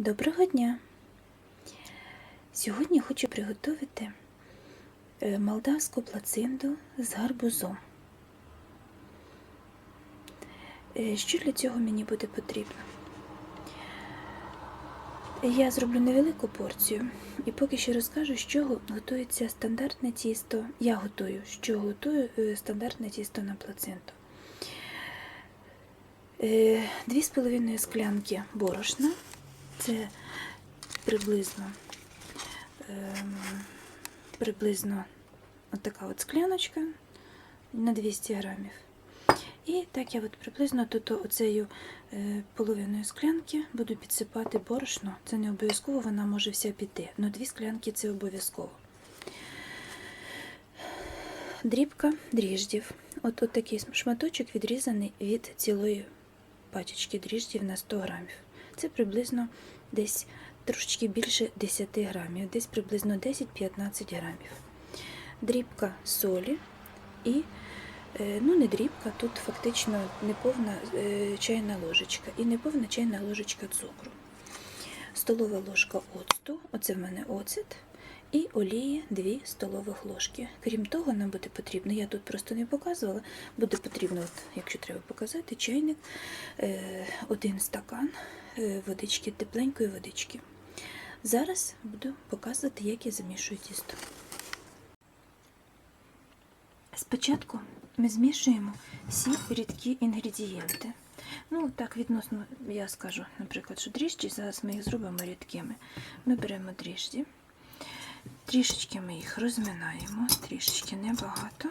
Доброго дня! Сьогодні хочу приготувати е, молдавську плацинду з гарбузом. Е, Що для цього мені буде потрібно? Я зроблю невелику порцію і поки що розкажу, з чого готується стандартне тісто. Я готую, з чого готую е, стандартне тісто на з половиною склянки борошна. Це приблизно, ем, приблизно отака от скляночка на 200 грамів. І так я от приблизно тут оцею е, половиною склянки буду підсипати борошно. Це не обов'язково, вона може вся піти. але дві склянки це обов'язково. Дрібка дріждів. От, от такий шматочок відрізаний від цілої пачечки дріждів на 100 грамів. Це приблизно десь трошечки більше 10 грамів, десь приблизно 10-15 грамів. Дрібка солі і, е, ну не дрібка, тут фактично неповна е, чайна ложечка і неповна чайна ложечка цукру. Столова ложка оцту, оце в мене оцет, і олії 2 столових ложки. Крім того, нам буде потрібно, я тут просто не показувала, буде потрібно, от, якщо треба показати, чайник, е, один стакан е, водички, тепленької водички. Зараз буду показувати, як я замішую тісто. Спочатку ми змішуємо всі рідкі інгредієнти. Ну, так, відносно, я скажу, наприклад, що дріжджі, зараз ми їх зробимо рідкими. Ми беремо дріжджі, трішечки ми їх розминаємо, трішечки небагато.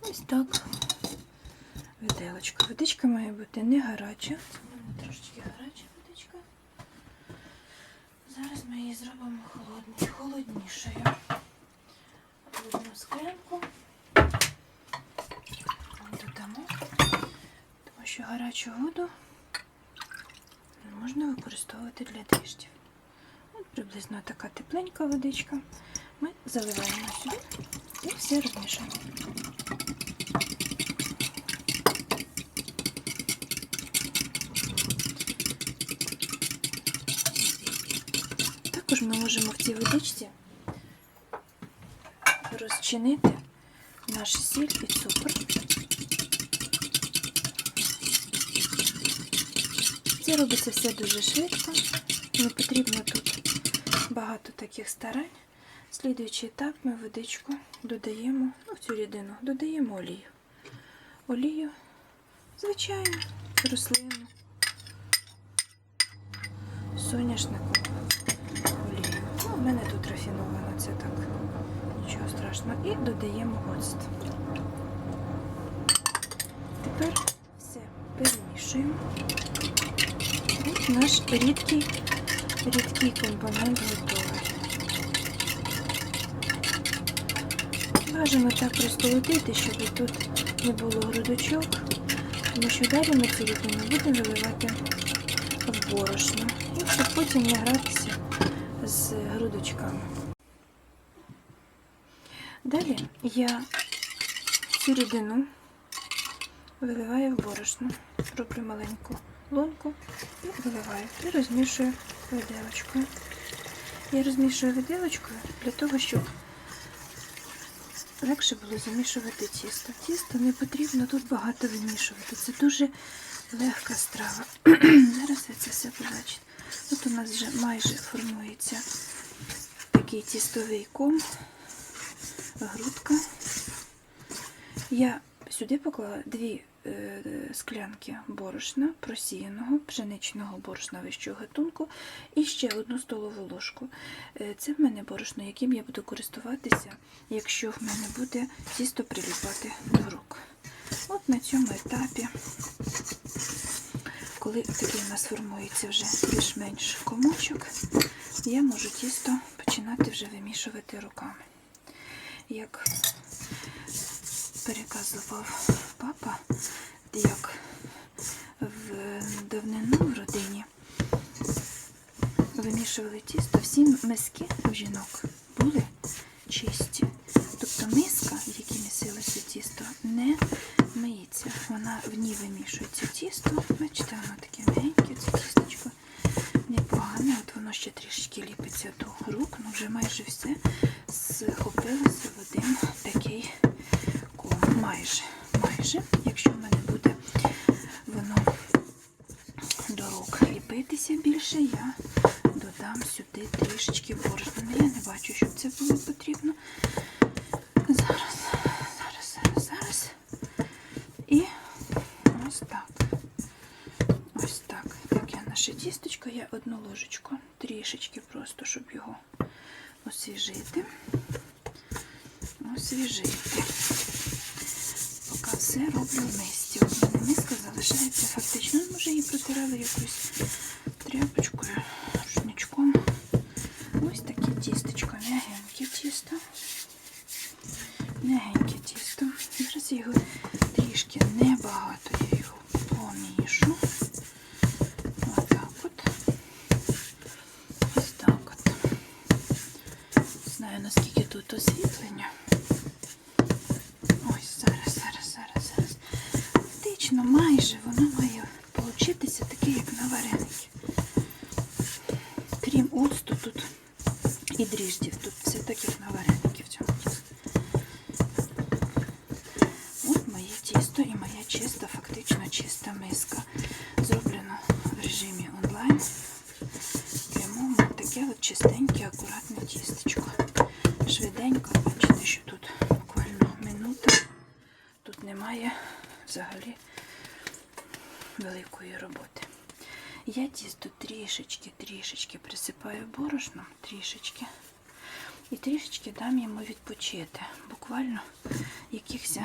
Ось так. Виделочка. Водичка має бути не гаряча. Це мене трошечки гаряча водичка. Зараз ми її зробимо холодною, холоднішою. Одну склянку додамо, тому що гарячу воду можна використовувати для дріждів. От приблизно така тепленька водичка. Ми заливаємо сюди і все розмішуємо. Також ми можемо в цій водичці розчинити наш сіль і цукор. Це робиться все дуже швидко, не потрібно тут багато таких старань. Слідуючий етап ми водичку додаємо, ну, в цю рідину, додаємо олію. Олію, звичайно, рослинну, соняшникову олію. Ну, у мене тут рафіновано, це так, нічого страшного. І додаємо оцет. Тепер все перемішуємо. Наш рідкий, рідкий компонент готовий. Бажано так розколотити, щоб тут не було грудочок, тому що далі ми цю рідину будемо виливати в борошно. І щоб потім не гратися з грудочками. Далі я цю рідину виливаю в борошно. Роблю маленьку лунку і виливаю. І розмішую виделочкою. Я розмішую виделочкою для того, щоб легше було замішувати тісто. Тісто не потрібно тут багато вимішувати. Це дуже легка страва. Зараз ви це все побачите. Тут у нас вже майже формується такий тістовий ком, грудка. Я сюди поклала дві склянки борошна, просіяного, пшеничного борошна вищого гатунку і ще одну столову ложку. Е, Це в мене борошно, яким я буду користуватися, якщо в мене буде тісто приліпати до рук. От на цьому етапі, коли такий у нас формується вже більш-менш комочок, я можу тісто починати вже вимішувати руками. Як переказував папа, як в давнину в родині вимішували тісто, всі миски у жінок були чисті. Тобто миска, в якій місилося тісто, не миється. Вона в ній вимішується тісто. Бачите, воно таке м'ягеньке, це тісточко непогане. от воно ще трішки ліпиться до рук, ну вже майже все схопилося в один такий. Майже, майже, якщо в мене буде воно до рук ліпитися більше, я додам сюди трішечки борошна. Я не бачу, щоб це було потрібно. Зараз, зараз, зараз, зараз. І ось так. Ось так. Таке наше тістечко. Я одну ложечку, трішечки просто, щоб його освіжити. Освіжити. Поки все роблю в мисці. От в мене миска залишається фактично. Ну, Може моє і моя чиста, фактично чиста миска. Зроблено в режимі онлайн. Прямому таке от чистеньке, акуратне тістечко. Швиденько, бачите, що тут буквально минута. Тут немає взагалі великої роботи. Я тісто трішечки, трішечки присипаю борошном, трішечки. І трішечки дам йому відпочити. Буквально якихось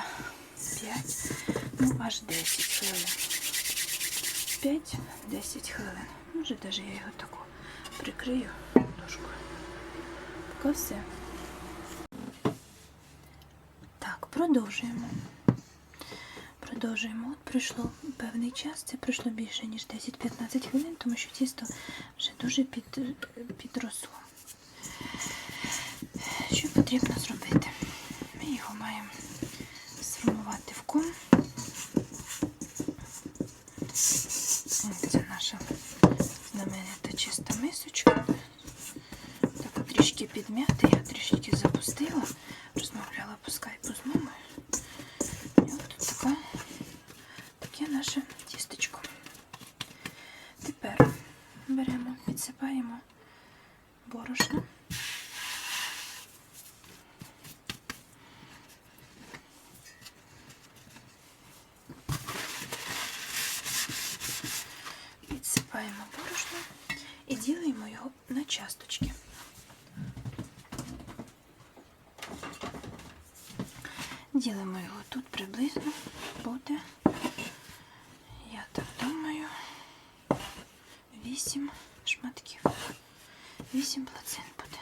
5, ну аж 10 хвилин. 5-10 хвилин. Може, навіть я його таку прикрию дошкою. Поки все. Так, продовжуємо. Продовжуємо. От пройшло певний час, це пройшло більше, ніж 10-15 хвилин, тому що тісто вже дуже під, підросло. Що потрібно зробити? Ми його маємо в ком. Це наша знаменита чиста мисочка. Так трішки підм'яти, я трішки запустила, розмовляла по скайпу з мамою. І от така, таке наше тістечко. Тепер беремо, підсипаємо борошно. Підсипаємо борошно і ділимо його на часточки. Ділимо його тут приблизно буде, я так думаю, 8 шматків. 8 плацин буде.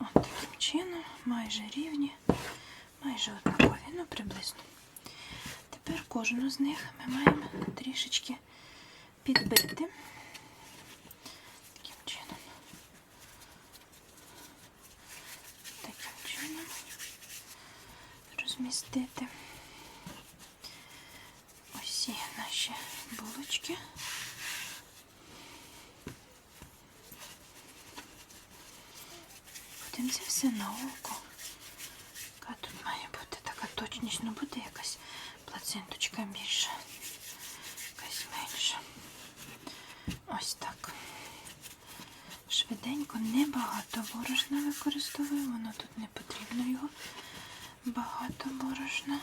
От таким чином, майже рівні, майже однакові, ну приблизно. Тепер кожну з них ми маємо трішечки підбити. Таким чином. Таким чином розмістити усі наші булочки. Все на око. Яка тут має бути така точність, ну буде якась плаценточка більша, якась менша. Ось так. Швиденько, небагато борошна використовую, воно тут не потрібно його багато борошна,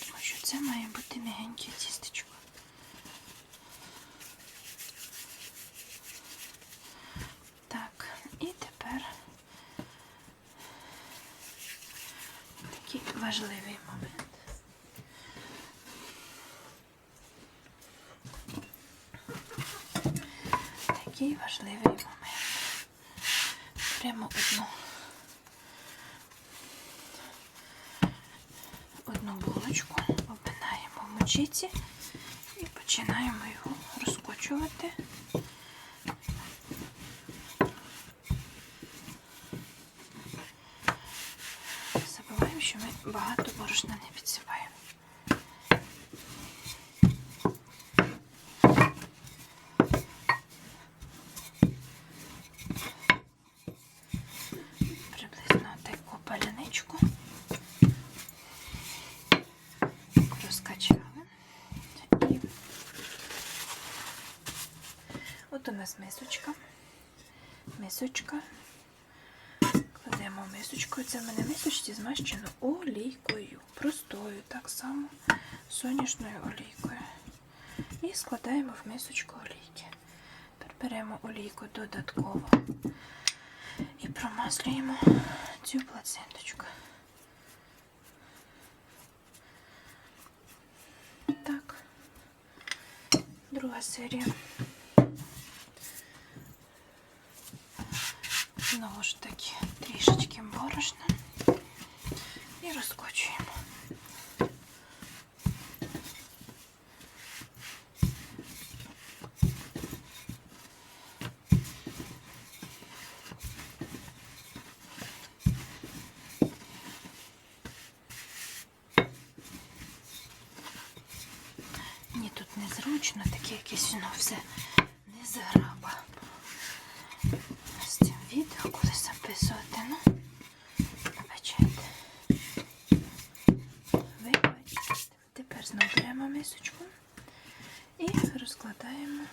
тому що це має бути м'ягеньке тістечко. Так, і тепер такий важливий момент. Важливий. Прямо одну одну булочку обминаємо в мочиці і починаємо його розкочувати. Забуваємо, що ми багато борошна не підсипаємо. скачали. І от у нас мисочка. Мисочка. Кладемо в мисочку. Це в мене мисочці змащено олійкою. Простою, так само сонячною олійкою. І складаємо в мисочку олійки. Переберемо олійку додатково і промаслюємо цю плацинточку. Друга серія. Знову ж таки трішечки борошна і розкочуємо. Ні, тут незручно, таке якесь воно все не заграба. З цим відео коли записувати, ну, вибачайте. Вибачайте. Тепер знову беремо мисочку і розкладаємо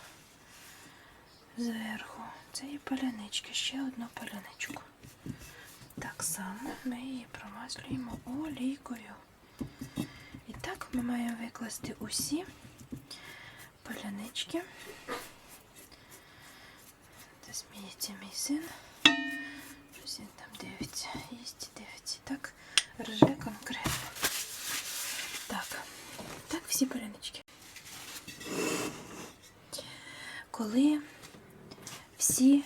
зверху цієї палянички, ще одну паляничку. Так само ми її промаслюємо олійкою. І так ми маємо викласти усі палянички. Це сміється мій син. Щось він там дивиться, їсть і дивиться. Так, рже конкретно. Так, всі палянички. Коли всі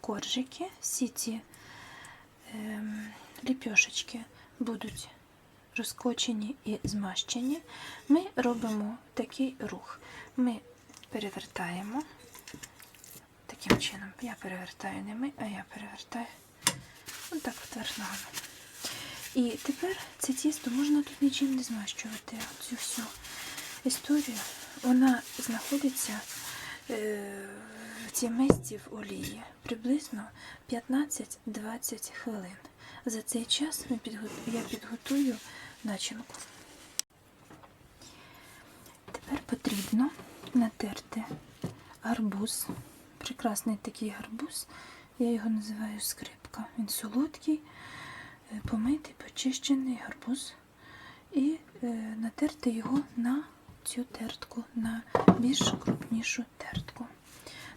коржики, всі ці ем, ліпьошечки будуть розкочені і змащені, ми робимо такий рух. Ми перевертаємо таким чином. Я перевертаю не ми, а я перевертаю отак вверх ногами. І тепер це тісто можна тут нічим не змащувати. Цю всю історію вона знаходиться е, в цій мисці в олії приблизно 15-20 хвилин. За цей час я підготую начинку. Тепер потрібно натерти гарбуз. Прекрасний такий гарбуз. Я його називаю скрипка. Він солодкий, е, помитий, почищений гарбуз. І е, натерти його на цю тертку, на більш крупнішу тертку.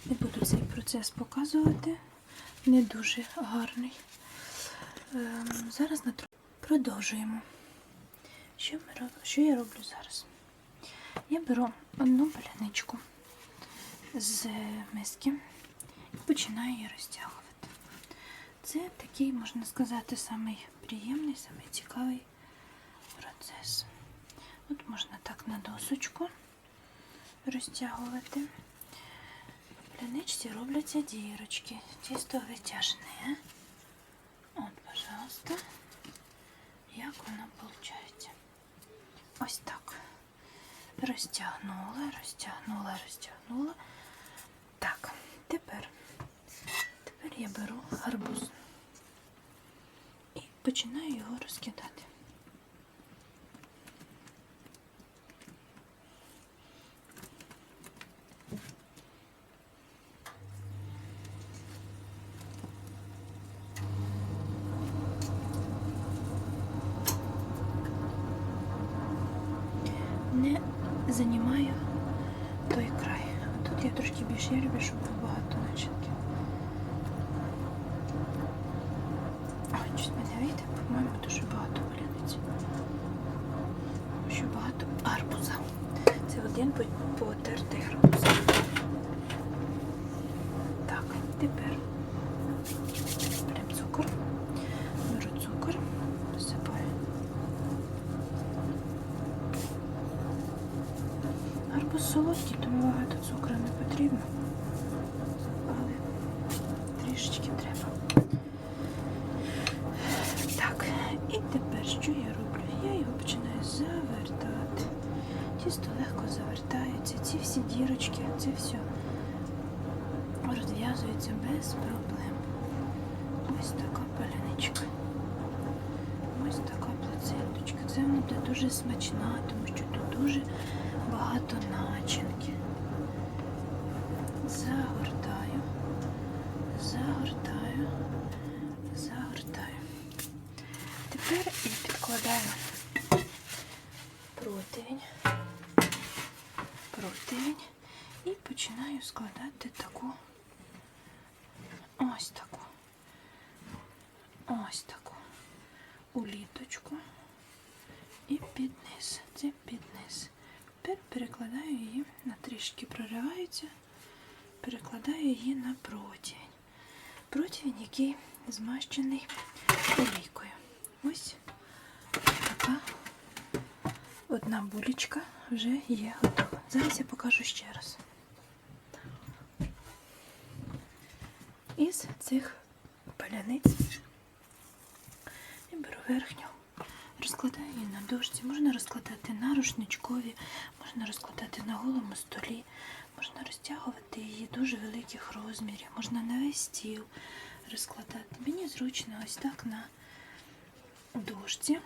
Не буду цей процес показувати, не дуже гарний. Ем, Зараз натру... продовжуємо. Що, ми. Що я роблю зараз? Я беру одну паляничку з миски і починаю її розтягувати. Це такий, можна сказати, самий приємний, самий цікавий процес. От можна так на досочку розтягувати. В паляничці робляться дірочки. Тісто витяжне. От, пожалуйста, як воно виходить. Ось так. Розтягнула, розтягнула, розтягнула. Так, тепер, тепер я беру гарбуз і починаю його розкидати. не займаю той край. Тут я трошки більше я люблю, щоб було багато начинки. Ой, щось мене вийде, по-моєму, дуже багато валяниць. Що багато арбуза. Це один по- потертий арбуз. Так, тепер беремо цукор. Беру цукор, посипаю. Арбуз солодкий, тому багато цукру не потрібно. Але трішечки треба. Так, і тепер що я роблю? Я його починаю завертати. Тісто легко завертається. Ці всі дірочки, це все розв'язується без проблем. Ось така паляничка. Ось така плаценточка. Це вона буде дуже смачна, тому що тут дуже багато начинки. Загортаю, загортаю, загортаю. Тепер і підкладаю противень, противень і починаю складати таку ось таку, ось таку уліточку і під низ. Це під низ. Тепер перекладаю її на трішки проривається, перекладаю її на противень. Противень, який змащений олійкою. Ось така одна булечка вже є готова. Зараз я покажу ще раз. Із цих паляниць я беру верхню, розкладаю її на дошці. Можна розкладати на рушничкові, можна розкладати на голому столі, можна розтягувати її дуже великих розмірів, можна на весь стіл розкладати. Мені зручно ось так на дошці.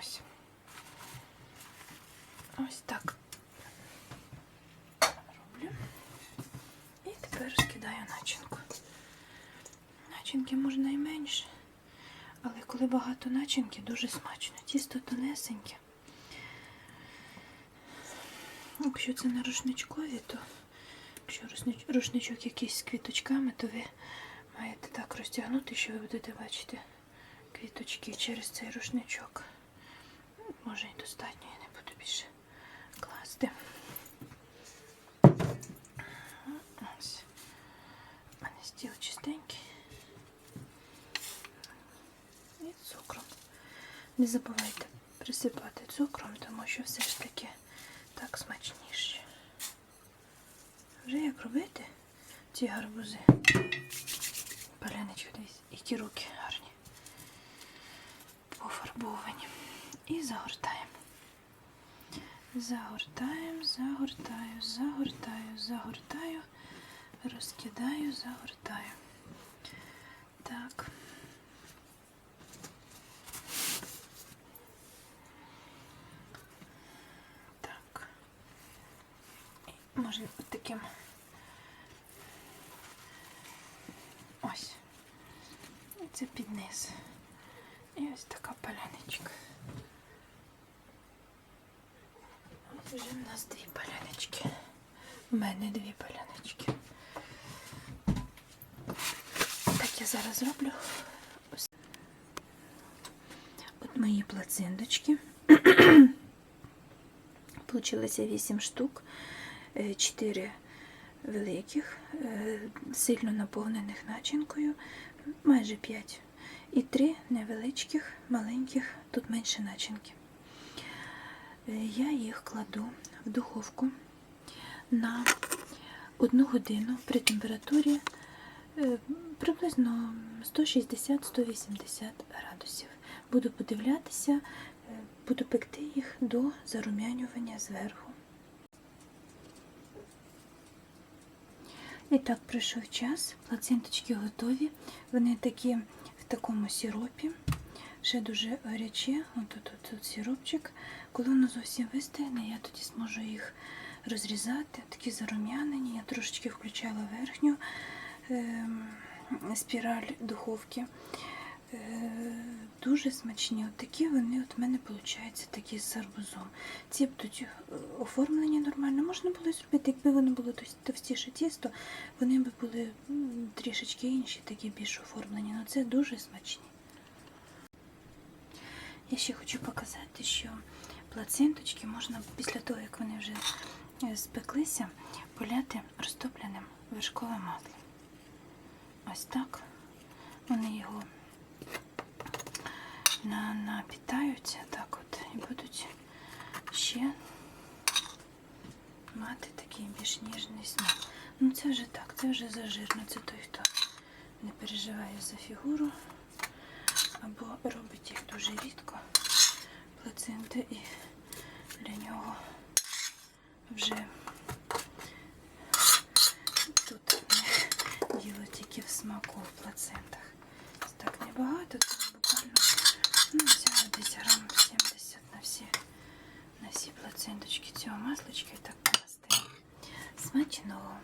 Ось. Ось так роблю. І тепер розкидаю начинку. Начинки можна і менше, але коли багато начинки, дуже смачно. Тісто тонесеньке. Якщо це на рушничкові, то якщо рушничок якийсь з квіточками, то ви маєте так розтягнути, що ви будете бачити квіточки через цей рушничок. Може і достатньо, я не буду більше класти. Ось. У мене стіл чистенький. І цукром. Не забувайте присипати цукром, тому що все ж таки так смачніше. Вже як робити ці гарбузи? Палянички, дивіться, які руки гарні. Пофарбовані. І загортаємо. Загортаємо, загортаю, загортаю, загортаю, розкидаю, загортаю. Так. Може таким. Ось. Це під низ. І ось така паляничка. От вже в нас дві палянички. У мене дві палянички. Так я зараз зроблю. Ось. От мої плаценточки. Получилося 8 штук, 4 великих, е, сильно наповнених начинкою, майже 5. І 3 невеличких, маленьких, тут менше начинки. Е, Я їх кладу в духовку на одну годину при температурі е, приблизно 160-180 градусів. Буду подивлятися, е, буду пекти їх до зарум'янювання зверху. І так пройшов час, плаценточки готові. Вони такі в такому сіропі, ще дуже гарячі. От тут, сиропчик. Коли воно зовсім вистигне, я тоді зможу їх розрізати. Такі зарум'янені. Я трошечки включала верхню ем, спіраль духовки. Е, Дуже смачні. От такі вони от в мене виходять такі з арбузом. Ці будуть е, оформлені нормально. Можна було зробити, якби воно було товстіше тісто, вони б були трішечки інші, такі більш оформлені. Ну це дуже смачні. Я ще хочу показати, що плаценточки можна після того, як вони вже е, спеклися, поляти розтопленим вершковим маслом. Ось так. Вони його напітаються так от і будуть ще мати такий більш ніжний смак. Ну це вже так, це вже зажирно. Це той, хто не переживає за фігуру або робить їх дуже рідко плаценти і для нього вже тут не діло тільки в смаку в плацентах. Так небагато, взяла десь 70 на все, на все плаценточки цього масличка і так. Смачного!